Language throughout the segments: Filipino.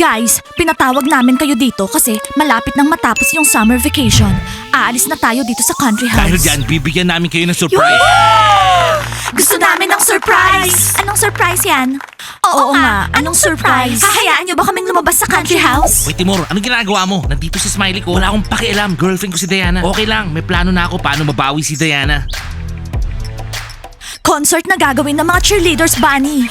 Guys, pinatawag namin kayo dito kasi malapit nang matapos yung summer vacation. Aalis na tayo dito sa country house. Dahil dyan, bibigyan namin kayo ng surprise. Gusto namin ng surprise! Anong surprise yan? Oo, nga, anong surprise? Hahayaan niyo ba kaming lumabas sa country house? Wait, Timur, anong ginagawa mo? Nandito si Smiley ko. Wala akong pakialam. Girlfriend ko si Diana. Okay lang, may plano na ako paano mabawi si Diana. Concert na gagawin ng mga cheerleaders, Bunny.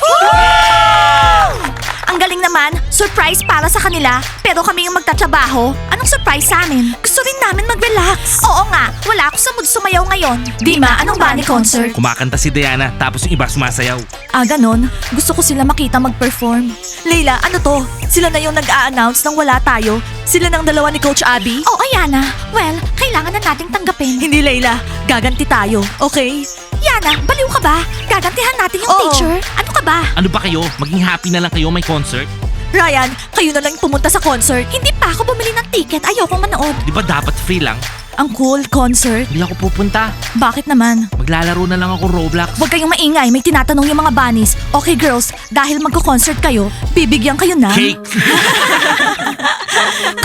Ang galing naman, surprise para sa kanila, pero kami yung magtatrabaho. Anong surprise sa amin? Gusto rin namin mag-relax. Oo nga, wala ako sa mood sumayaw ngayon. Dima, anong Bunny concert? Kumakanta si Diana, tapos yung iba sumasayaw. Ah, ganon. Gusto ko sila makita mag-perform. Leila, ano to? Sila na yung nag-a-announce nang wala tayo? Sila ng dalawa ni Coach Abby? Oo, Yana. Well, kailangan na nating tanggapin. Hindi, Leila. Gaganti tayo, okay? Yana, baliw ka ba? Gagantihan natin yung Oo. teacher. Ano ka ba? Ano ba kayo? Maging happy na lang kayo may concert? Ryan, kayo na lang pumunta sa concert. Hindi pa ako bumili ng ticket. Ayokong manood. Di ba dapat free lang? Ang cool concert. Hindi ako pupunta. Bakit naman? Maglalaro na lang ako Roblox. Huwag kayong maingay, may tinatanong yung mga bunnies. Okay girls, dahil magko-concert kayo, bibigyan kayo na... Cake!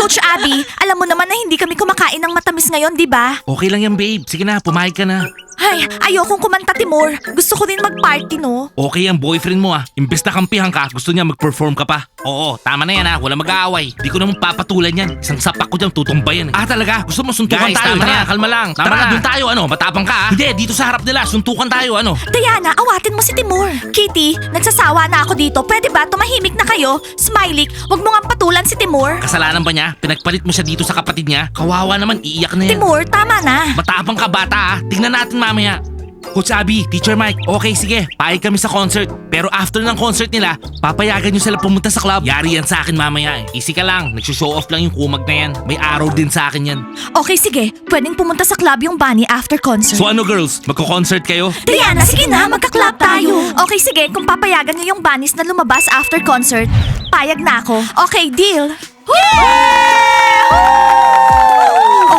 Coach Abby, alam mo naman na hindi kami kumakain ng matamis ngayon, di ba? Okay lang yan, babe. Sige na, pumayag ka na. Ay, ayokong kumanta, Timur. Gusto ko rin mag-party, no? Okay ang boyfriend mo ah. Imbes na kampihan ka, gusto niya mag-perform ka pa. Oo, tama na yan ah. Wala mag-aaway. Di ko naman papatulan yan. Isang sapak ko dyan, tutumbayan eh. Ah, talaga? Gusto mo suntukan Guys, tayo? tama na. Kalma lang. Tama Tara, na. dun tayo, ano? Matapang ka ah. Hindi, dito sa harap nila. Suntukan tayo, ano? Diana, awatin mo si Timur. Kitty, nagsasawa na ako dito. Pwede ba tumahimik na kayo? Smiley, wag mo nga patulan si Timur. Kasalanan ba niya? Pinagpalit mo siya dito sa kapatid niya? Kawawa naman, iiyak na yan. Timur, tama na. Matapang ka bata ah. Tingnan natin mamaya. Coach Abby, Teacher Mike, okay sige, payag kami sa concert. Pero after ng concert nila, papayagan nyo sila pumunta sa club. Yari yan sa akin mamaya eh. Easy ka lang, nagsushow off lang yung kumag na yan. May araw din sa akin yan. Okay, sige. Pwedeng pumunta sa club yung bunny after concert. So ano girls, magko-concert kayo? Diana, sige na, magka-club tayo. Okay, sige, kung papayagan niyo yung bunnies na lumabas after concert, payag na ako. Okay, deal.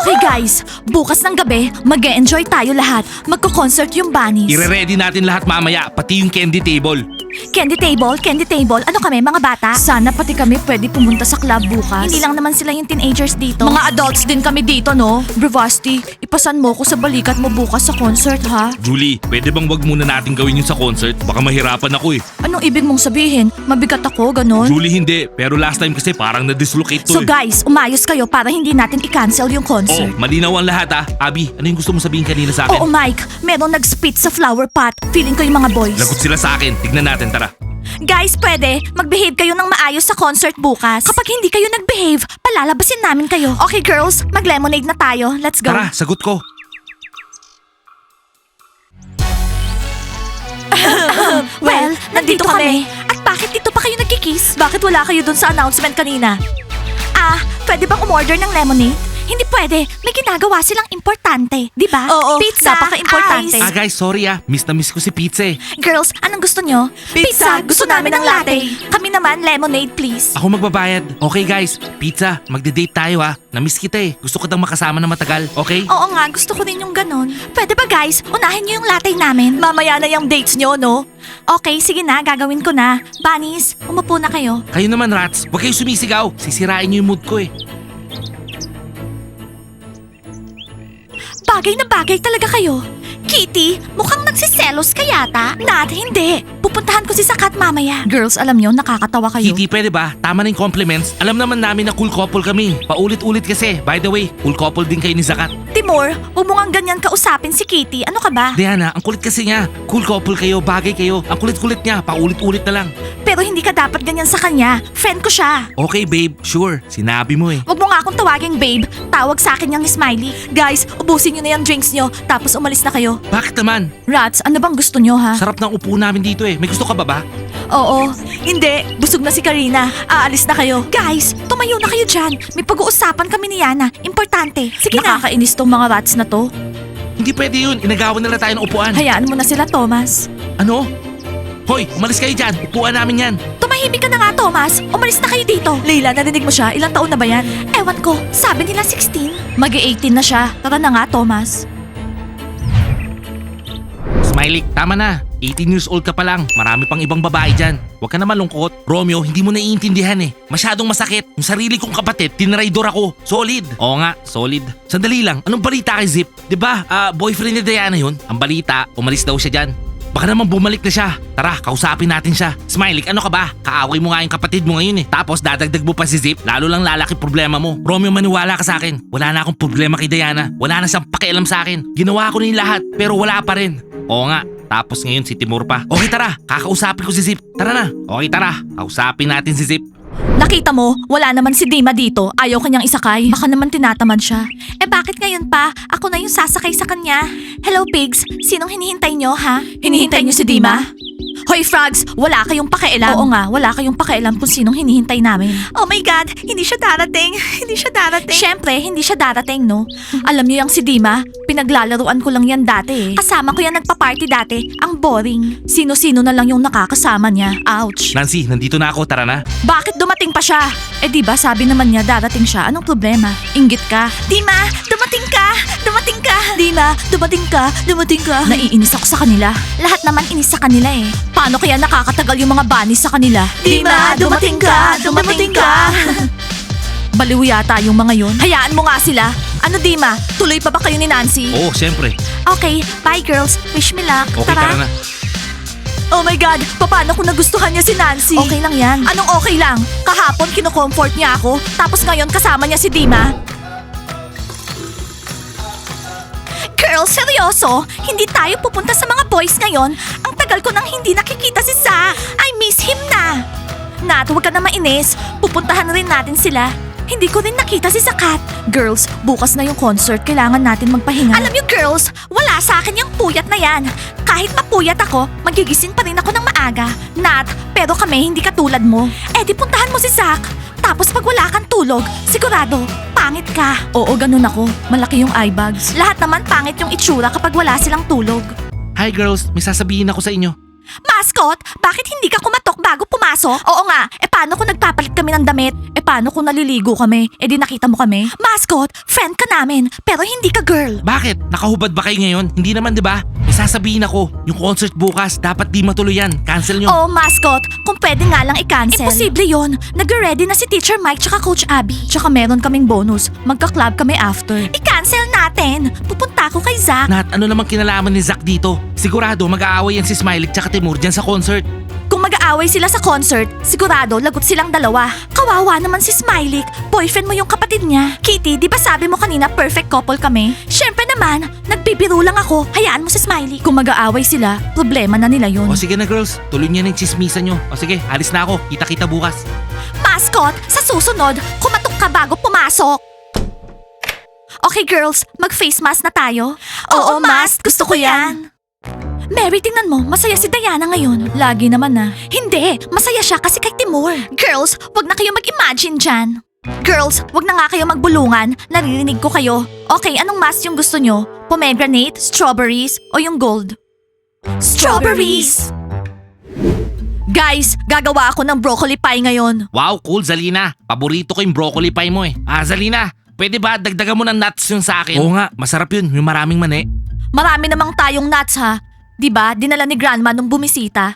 Okay guys, bukas ng gabi, mag enjoy tayo lahat. Magko-concert yung bunnies. Ire-ready natin lahat mamaya, pati yung candy table. Candy table, candy table. Ano kami, mga bata? Sana pati kami pwede pumunta sa club bukas. Hindi lang naman sila yung teenagers dito. Mga adults din kami dito, no? Bravasti, ipasan mo ko sa balikat mo bukas sa concert, ha? Julie, pwede bang wag muna natin gawin yun sa concert? Baka mahirapan ako eh. Anong ibig mong sabihin? Mabigat ako, ganon? Julie hindi, pero last time kasi parang na-dislocate to So eh. guys, umayos kayo para hindi natin i-cancel yung Oh, concert. malinaw ang lahat ah. Abby, ano yung gusto mo sabihin kanina sa akin? Oo, Mike. Meron nag-spit sa flower pot. Feeling ko yung mga boys. Lagot sila sa akin. Tignan natin, tara. Guys, pwede. Mag-behave kayo ng maayos sa concert bukas. Kapag hindi kayo nag-behave, palalabasin namin kayo. Okay, girls. Mag-lemonade na tayo. Let's go. Tara, sagot ko. Well, nandito kami. At bakit dito pa kayo nagkikiss? Bakit wala kayo dun sa announcement kanina? Ah, pwede bang umorder ng lemonade? Hindi pwede. May ginagawa silang importante. Di ba? Oo, Pizza, napaka-importante. ice. Ah guys, sorry ah. Miss na miss ko si Pizza eh. Girls, anong gusto nyo? Pizza. Gusto namin ng latte. Kami naman, lemonade, please. Ako magbabayad. Okay guys, Pizza, magde-date tayo ah. Na-miss kita eh. Gusto ko tang makasama na matagal, okay? Oo nga, gusto ko din yung ganon. Pwede ba guys, unahin nyo yung latte namin? Mamaya na yung dates nyo, no? Okay, sige na, gagawin ko na. Bunnies, umupo na kayo. Kayo naman rats, huwag kayo sumisigaw. Sisirain niyo yung mood ko eh. Bagay na bagay talaga kayo. Kitty, mukhang nagsiselos ka yata. Nat, hindi. Pupuntahan ko si Sakat mamaya. Girls, alam nyo, nakakatawa kayo. Kitty, pwede ba? Tama na yung compliments. Alam naman namin na cool couple kami. Paulit-ulit kasi. By the way, cool couple din kayo ni Zakat. Timur, huwag mo nga ganyan kausapin si Kitty. Ano ka ba? Diana, ang kulit kasi niya. Cool couple kayo, bagay kayo. Ang kulit-kulit niya, paulit-ulit na lang. Pero hindi ka dapat ganyan sa kanya. Friend ko siya. Okay babe, sure. Sinabi mo eh. Huwag mo nga akong tawaging babe. Tawag sa akin yung Smiley. Guys, ubusin nyo na yung drinks nyo, tapos umalis na kayo. Bakit naman? Rats, ano bang gusto nyo ha? Sarap ng upo namin dito eh. May gusto ka ba ba? Oo. Hindi, busog na si Karina. Aalis na kayo. Guys, tumayo na kayo dyan. May pag-uusapan kami ni Yana. Importante. Sige na. Nakakainis tong mga rats na to. Hindi pwede yun. Inagawan nila tayo ng upuan. Hayaan mo na sila, Thomas. Ano? Hoy, umalis kayo dyan. Upuan namin yan. Tumahimik ka na nga, Thomas. Umalis na kayo dito. Leila, narinig mo siya? Ilang taon na ba yan? Ewan ko. Sabi nila 16. Mag-18 na siya. Tara na nga, Thomas. Smiley, tama na. 18 years old ka pa lang. Marami pang ibang babae dyan. Huwag ka na malungkot. Romeo, hindi mo naiintindihan eh. Masyadong masakit. Yung sarili kong kapatid, tinraidor ako. Solid. Oo nga, solid. Sandali lang, anong balita kay Zip? ba? Ah, boyfriend ni Diana yun. Ang balita, umalis daw siya dyan. Baka naman bumalik na siya. Tara, kausapin natin siya. Smiley, ano ka ba? Kaaway mo nga yung kapatid mo ngayon eh. Tapos dadagdag mo pa si Zip, lalo lang lalaki problema mo. Romeo, maniwala ka sa akin. Wala na akong problema kay Diana. Wala na siyang pakialam sa akin. Ginawa ko na yung lahat, pero wala pa rin. Oo nga, tapos ngayon si Timur pa. Okay tara, kakausapin ko si Zip. Tara na. Okay tara, kausapin natin si Zip. Nakita mo, wala naman si Dima dito. Ayaw kanyang isakay. Baka naman tinatamad siya. Eh bakit ngayon pa? Ako na yung sasakay sa kanya. Hello pigs, sinong hinihintay nyo ha? Hinihintay nyo si Dima? Hoy frogs, wala kayong pakialam. Oo nga, wala kayong pakialam kung sinong hinihintay namin. Oh my God, hindi siya darating. hindi siya darating. Siyempre, hindi siya darating, no? Alam niyo yung si Dima, pinaglalaruan ko lang yan dati eh. Kasama ko yan nagpa-party dati. Ang boring. Sino-sino na lang yung nakakasama niya. Ouch. Nancy, nandito na ako. Tara na. Bakit dumating pa siya? Eh di ba sabi naman niya darating siya. Anong problema? Inggit ka. Dima, dumating ka! Dumating ka! Dima, dumating ka! Dumating ka! Naiinis ako sa kanila. Lahat naman inis sa kanila eh. Paano kaya nakakatagal yung mga bunnies sa kanila? Dima, dumating ka! Dumating ka! Baliw yata yung mga yon. Hayaan mo nga sila. Ano Dima? Tuloy pa ba kayo ni Nancy? Oo, syempre. Okay, bye girls. Wish me luck. Okay, tara na. Oh my God! Paano kung nagustuhan niya si Nancy? Okay lang yan. Anong okay lang? Kahapon kino-comfort niya ako, tapos ngayon kasama niya si Dima. Girl, seryoso? Hindi tayo pupunta sa mga boys ngayon? Ang tagal ko nang hindi nakikita si Sa. I miss him na. Nat, huwag ka na mainis. Pupuntahan rin natin sila. Hindi ko rin nakita si Sakat. Girls, bukas na yung concert. Kailangan natin magpahinga. Alam niyo girls, wala sa akin yung puyat na yan. Kahit mapuyat ako, magigising pa rin ako ng maaga. Nat, pero kami hindi katulad mo. Eh di puntahan mo si Zach. Tapos pag wala kang tulog, sigurado, pangit ka. Oo, ganun ako. Malaki yung eye bags. Lahat naman pangit yung itsura kapag wala silang tulog. Hi girls, may sasabihin ako sa inyo. Mascot, bakit hindi ka kumatok bago pumasok? Oo nga, e paano kung nagpapalit kami ng damit? E paano kung naliligo kami? E di nakita mo kami? Mascot, friend ka namin, pero hindi ka girl. Bakit? Nakahubad ba kayo ngayon? Hindi naman, di ba? May sasabihin ako. Yung concert bukas, dapat di matuloy yan. Cancel nyo. Oh, mascot, kung pwede nga lang i-cancel. Imposible yon. Nag-ready na si Teacher Mike tsaka Coach Abby. Tsaka meron kaming bonus. Magka-club kami after. I-cancel natin. Pupunta ako kay Zach. Nat, ano namang kinalaman ni Zack dito? Sigurado mag-aaway yan si Smiley tsaka Timur dyan sa concert. Kung mag-aaway sila sa concert, sigurado lagot silang dalawa. Kawawa naman si Smiley. Boyfriend mo yung kapatid niya. Kitty, di ba sabi mo kanina perfect couple kami? Siyempre naman, nagbibiro lang ako. Hayaan mo si Smiley. Kung mag-aaway sila, problema na nila yun. O sige na girls, tuloy niyo na yung chismisan nyo. O sige, alis na ako. Kita-kita bukas. Mascot, sa susunod, kumatok ka bago pumasok. Okay girls, mag-face mask na tayo. Oo, mas, gusto ko yan. Mary, tingnan mo, masaya si Diana ngayon. Lagi naman na. Hindi, masaya siya kasi kay Timur. Girls, wag na kayo mag-imagine dyan. Girls, wag na nga kayo magbulungan. Naririnig ko kayo. Okay, anong mask yung gusto nyo? Pomegranate, strawberries, o yung gold? Strawberries! Guys, gagawa ako ng broccoli pie ngayon. Wow, cool Zalina. Paborito ko yung broccoli pie mo eh. Ah, Zalina, pwede ba dagdagan mo ng nuts yung sa akin? Oo nga, masarap yun. Yung maraming mani. Marami namang tayong nuts ha. 'Di ba? Dinala ni Grandma nung bumisita.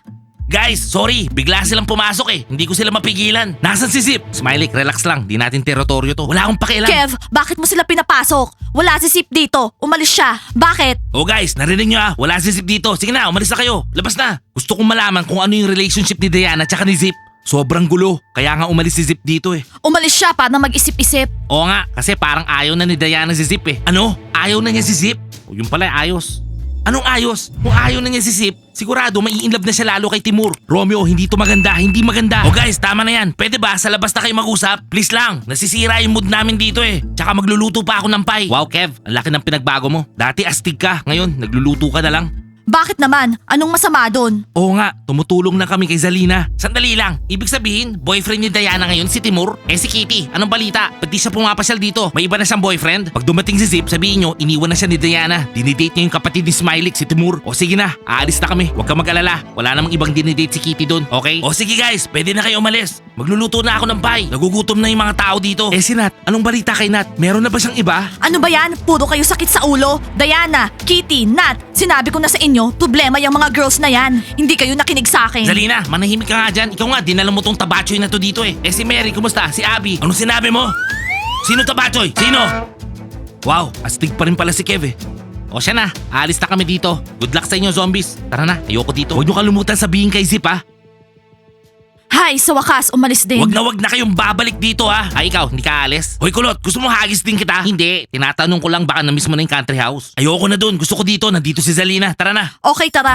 Guys, sorry. Bigla silang pumasok eh. Hindi ko sila mapigilan. Nasaan si Zip? Smiley, relax lang. Di natin teritoryo to. Wala akong pakialam. Kev, bakit mo sila pinapasok? Wala si Sip dito. Umalis siya. Bakit? Oh guys, narinig nyo ah. Wala si Zip dito. Sige na, umalis na kayo. Labas na. Gusto kong malaman kung ano yung relationship ni Diana tsaka ni Zip. Sobrang gulo. Kaya nga umalis si Zip dito eh. Umalis siya para mag-isip-isip. Oo nga, kasi parang ayaw na ni Diana si Zip eh. Ano? Ayaw na niya si Zip? O yun pala, ayos. Anong ayos? Kung ayaw na niya si Zip, sigurado may love na siya lalo kay Timur. Romeo, hindi to maganda, hindi maganda. O guys, tama na yan. Pwede ba sa labas na kayo mag-usap? Please lang, nasisira yung mood namin dito eh. Tsaka magluluto pa ako ng pie. Wow, Kev, ang laki ng pinagbago mo. Dati astig ka, ngayon nagluluto ka na lang. Bakit naman? Anong masama doon? Oo nga, tumutulong na kami kay Zalina. Sandali lang, ibig sabihin, boyfriend ni Diana ngayon si Timur? Eh si Kitty, anong balita? Ba't di siya pumapasyal dito? May iba na siyang boyfriend? Pag dumating si Zip, sabihin nyo, iniwan na siya ni Diana. Dinidate niya yung kapatid ni Smiley, si Timur. O sige na, aalis na kami. Huwag ka mag-alala. Wala namang ibang dinidate si Kitty doon, okay? O sige guys, pwede na kayo umalis. Magluluto na ako ng pie. Nagugutom na yung mga tao dito. Eh si Nat, anong balita kay Nat? Meron na ba siyang iba? Ano ba yan? Puro kayo sakit sa ulo. Diana, Kitty, Nat, sinabi ko na sa inyo, nyo, problema yung mga girls na yan. Hindi kayo nakinig sa akin. Zalina, manahimik ka nga dyan. Ikaw nga, dinala mo tong tabachoy na to dito eh. Eh si Mary, kumusta? Si Abby, anong sinabi mo? Sino tabachoy? Sino? Wow, astig pa rin pala si Kev eh. O siya na, aalis na kami dito. Good luck sa inyo zombies. Tara na, ayoko dito. Huwag niyo kalimutan sabihin kay Zip ha. Hay, sa wakas, umalis din. Huwag na wag na kayong babalik dito ha. Ay ikaw, hindi ka alis. Hoy kulot, gusto mo hagis din kita? Hindi, tinatanong ko lang baka na-miss mo na yung country house. Ayoko na dun, gusto ko dito, nandito si Zalina. Tara na. Okay, tara.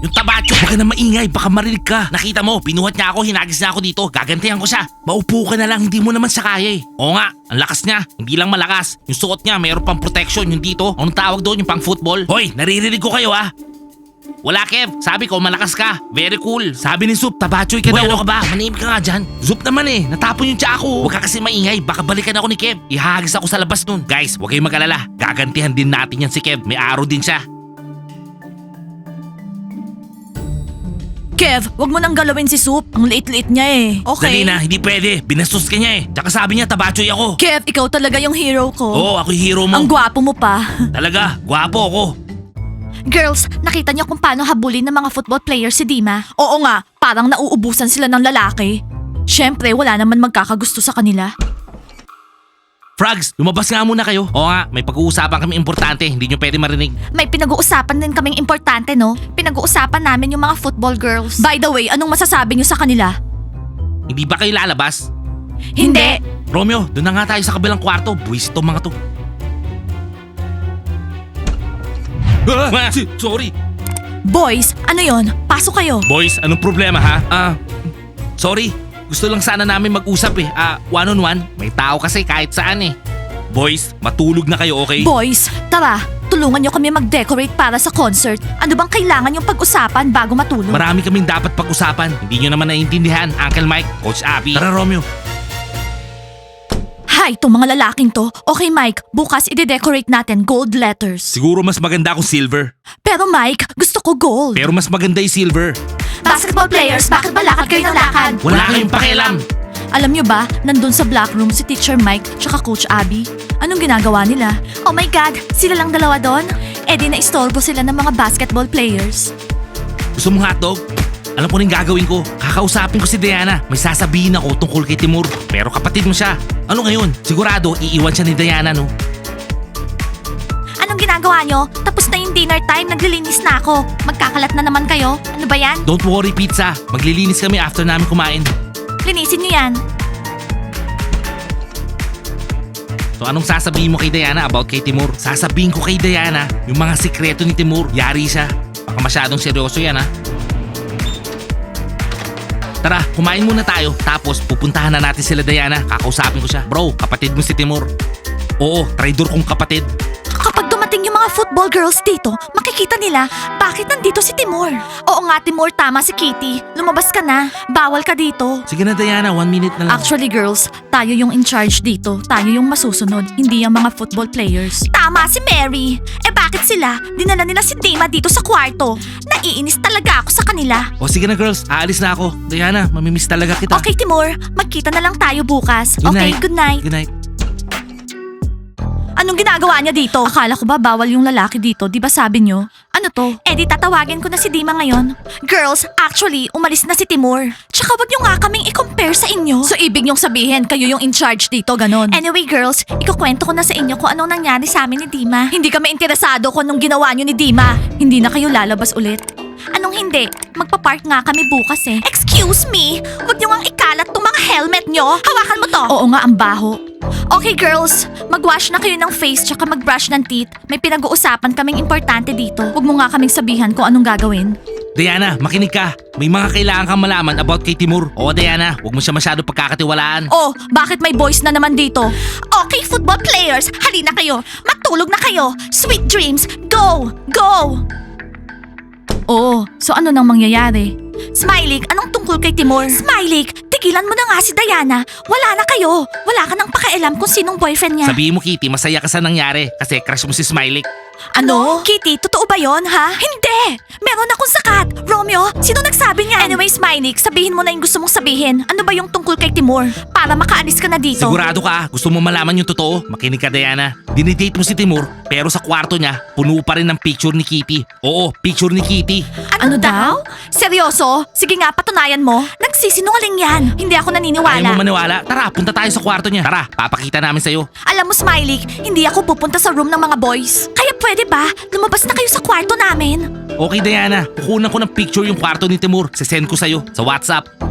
Yung tabacho, baka na maingay, baka marinig ka. Nakita mo, pinuhat niya ako, hinagis niya ako dito. Gagantihan ko siya. Maupo ka na lang, hindi mo naman siya kaya eh. Oo nga, ang lakas niya. Hindi lang malakas. Yung suot niya, mayroon pang protection. Yung dito, anong tawag doon? Yung pang football? Hoy, naririnig ko kayo ah. Wala Kev, sabi ko malakas ka. Very cool. Sabi ni Zup, tabachoy ka daw. ano ka ba? Manimik ka nga dyan. Zup naman eh, natapon yung tiya ko. Huwag ka kasi maingay, baka balikan ako ni Kev. Ihagis ako sa labas nun. Guys, huwag kayong mag-alala. Gagantihan din natin yan si Kev. May araw din siya. Kev, wag mo nang galawin si Soup. Ang liit-liit niya eh. Okay. Dali na, hindi pwede. Binastos ka niya eh. Tsaka sabi niya, tabachoy ako. Kev, ikaw talaga yung hero ko. Oo, ako yung hero mo. Ang gwapo mo pa. Talaga, gwapo ako. Girls, nakita niyo kung paano habulin ng mga football players si Dima? Oo nga, parang nauubusan sila ng lalaki. Siyempre, wala naman magkakagusto sa kanila. Frogs, lumabas nga muna kayo. Oo nga, may pag-uusapan kami importante. Hindi nyo pwede marinig. May pinag-uusapan din kaming importante, no? Pinag-uusapan namin yung mga football girls. By the way, anong masasabi niyo sa kanila? Hindi ba kayo lalabas? Hindi. Romeo, doon na nga tayo sa kabilang kwarto. Buwis itong mga to. Ah, si- sorry. Boys, ano yon? Pasok kayo. Boys, anong problema ha? Ah, sorry. Gusto lang sana namin mag-usap eh. Ah, one on one. May tao kasi kahit saan eh. Boys, matulog na kayo, okay? Boys, tara, tulungan niyo kami mag-decorate para sa concert. Ano bang kailangan yung pag-usapan bago matulog? Marami kaming dapat pag-usapan. Hindi nyo naman naiintindihan, Uncle Mike, Coach Abby. Tara, Romeo. Hi, itong mga lalaking to. Okay, Mike, bukas i-decorate natin gold letters. Siguro mas maganda kung silver. Pero Mike, gusto ko gold. Pero mas maganda yung silver. Basketball players, bakit ba lakad kayo ng lakad? Wala kayong pakialam. Alam nyo ba, nandun sa black room si Teacher Mike tsaka Coach Abby? Anong ginagawa nila? Oh my God, sila lang dalawa doon? Eh di na-istorbo sila ng mga basketball players. Gusto mong hotdog? Alam ko rin gagawin ko. Kakausapin ko si Diana. May sasabihin ako tungkol kay Timur. Pero kapatid mo siya. Ano ngayon? Sigurado, iiwan siya ni Diana, no? Anong ginagawa nyo? Tapos na yung dinner time, naglilinis na ako. Magkakalat na naman kayo. Ano ba yan? Don't worry, pizza. Maglilinis kami after namin kumain. Linisin nyo yan. So anong sasabihin mo kay Diana about kay Timur? Sasabihin ko kay Diana yung mga sikreto ni Timur. Yari siya. Baka masyadong seryoso yan ha. Tara, kumain muna tayo. Tapos pupuntahan na natin sila Diana. Kakausapin ko siya. Bro, kapatid mo si Timur. Oo, traidor kong kapatid. Kapag dumating yung mga football girls dito, makikita nila, bakit nandito si Timur? Oo nga, Timur, tama si Kitty. Lumabas ka na. Bawal ka dito. Sige na Diana, one minute na lang. Actually, girls, tayo yung in charge dito. Tayo yung masusunod, hindi yung mga football players. Tama si Mary. Eh bakit sila? Dinala nila si Dima dito sa kwarto. Naiinis talaga ako sa kanila. O sige na girls, aalis na ako. Diana, mamimiss talaga kita. Okay, Timur. Magkita na lang tayo bukas. Good okay, night. good night. Good night. Anong ginagawa niya dito? Akala ko ba bawal yung lalaki dito, di ba sabi niyo? Ano to? Eh di tatawagin ko na si Dima ngayon. Girls, actually, umalis na si Timur. Tsaka wag niyo nga kaming i-compare sa inyo. So ibig niyong sabihin, kayo yung in charge dito, ganon? Anyway, girls, ikukwento ko na sa inyo kung anong nangyari sa amin ni Dima. Hindi kami interesado kung anong ginawa niyo ni Dima. Hindi na kayo lalabas ulit. Anong hindi? Magpa-park nga kami bukas eh. Excuse me? Huwag niyo nga ikalat mga helmet niyo. Hawakan mo to. Oo nga, ang baho. Okay girls, mag-wash na kayo ng face tsaka mag-brush ng teeth. May pinag-uusapan kaming importante dito. Huwag mo nga kaming sabihan kung anong gagawin. Diana, makinig ka. May mga kailangan kang malaman about kay Timur. Oo Diana, huwag mo siya masyado pagkakatiwalaan. Oh, bakit may boys na naman dito? Okay, football players, halina kayo. Matulog na kayo. Sweet dreams, go! Go! Oo, so ano nang mangyayari? Smiley, anong tungkol kay Timur? Smiley, tigilan mo na nga si Diana. Wala na kayo. Wala ka nang pakialam kung sinong boyfriend niya. Sabihin mo Kitty, masaya ka sa nangyari kasi crush mo si Smiley. Ano? Kitty, totoo ba yon ha? Hindi! Meron akong sakat! Romeo, sino nagsabi niyan? Anyway, Smiley, sabihin mo na yung gusto mong sabihin. Ano ba yung tungkol kay Timur? Para makaalis ka na dito. Sigurado ka, gusto mo malaman yung totoo? Makinig ka Diana. Dinidate mo si Timur pero sa kwarto niya, puno pa rin ng picture ni Kitty. Oo, picture ni Kitty. Ano, daw? Seryoso? Sige nga, patunayan mo. Nagsisinungaling yan. Hindi ako naniniwala. Ayaw mo maniwala? Tara, punta tayo sa kwarto niya. Tara, papakita namin sa'yo. Alam mo, Smiley, hindi ako pupunta sa room ng mga boys. Kaya pwede ba, lumabas na kayo sa kwarto namin? Okay Diana, kukunan ko ng picture yung kwarto ni Timur. Sesend ko sa'yo sa WhatsApp.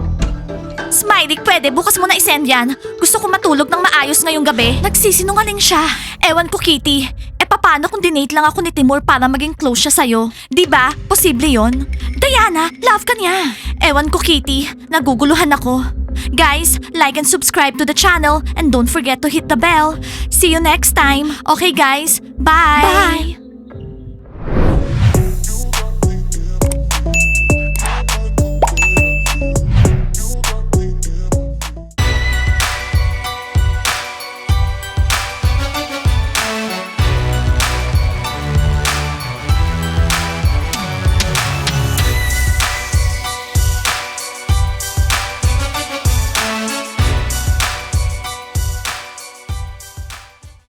Smiley, pwede, bukas mo na isend yan. Gusto ko matulog ng maayos ngayong gabi. Nagsisinungaling siya. Ewan ko, Kitty. E paano kung dinate lang ako ni Timur para maging close siya sa'yo? Di ba? Posible yon. Diana, love ka niya. Ewan ko, Kitty. Naguguluhan ako. Guys, like and subscribe to the channel and don't forget to hit the bell. See you next time. Okay, guys? Bye! Bye!